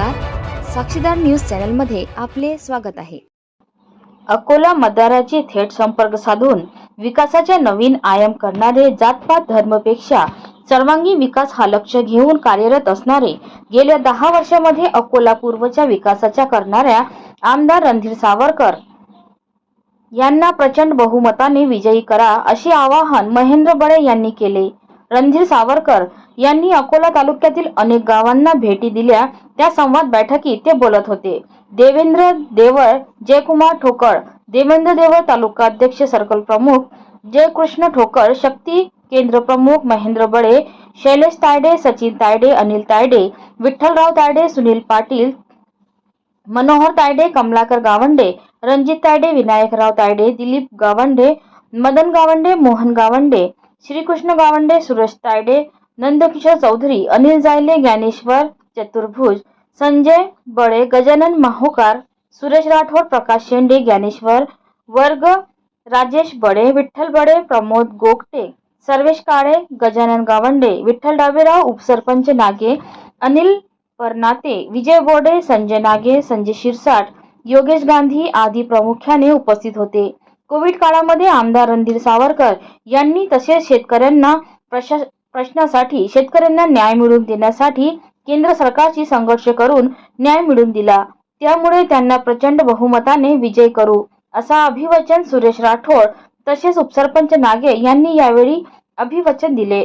नमस्कार. साक्षीदार न्यूज चॅनलमध्ये आपले स्वागत आहे. अकोला मतदाराची थेट संपर्क साधून विकासाचे नवीन आयाम करणारे जातपात धर्मपेक्षा सर्वांगीण विकास हा लक्ष घेऊन कार्यरत असणारे गेल्या दहा वर्षामध्ये अकोला पूर्वच्या विकासाच्या करणाऱ्या आमदार रणधीर सावरकर यांना प्रचंड बहुमताने विजयी करा असे आवाहन महेंद्र बळे यांनी केले. रणधीर सावरकर यांनी अकोला तालुक्यातील अनेक गावांना भेटी दिल्या त्या संवाद बैठकीत ते बोलत होते. देवेंद्र देवळ जयकुमार ठोकळ देवेंद्र देवळ तालुका अध्यक्ष सर्कल प्रमुख जयकृष्ण ठोकळ शक्ती केंद्र प्रमुख महेंद्र बळे शैलेश तायडे सचिन तायडे अनिल तायडे विठ्ठलराव तायडे सुनील पाटील मनोहर तायडे कमलाकर गावंडे रणजित तायडे विनायकराव तायडे दिलीप गावंडे मदन गावंडे मोहन गावंडे श्रीकृष्ण गावंडे सुरेश तायडे नंदकिशोर चौधरी अनिल जायले ज्ञानेश्वर चतुर्भुज संजय बळे गजानन माहोकार सुरेश राठोड प्रकाश शेंडे ज्ञानेश्वर वर्ग राजेश बडे विठ्ठल बडे प्रमोद गोगटे सर्वेश काळे गजानन गावंडे विठ्ठल डावेराव उपसरपंच नागे अनिल परनाते विजय बोडे संजय नागे संजय शिरसाट योगेश गांधी आदी प्रामुख्याने उपस्थित होते. कोविड काळामध्ये आमदार रणधीर सावरकर यांनी तसेच शेतकऱ्यांना प्रशास प्रश्नासाठी शेतकऱ्यांना न्याय मिळवून देण्यासाठी केंद्र सरकारशी संघर्ष करून न्याय मिळवून दिला. त्यामुळे त्यांना प्रचंड बहुमताने विजय करू असा अभिवचन सुरेश राठोड तसेच उपसरपंच नागे यांनी यावेळी अभिवचन दिले.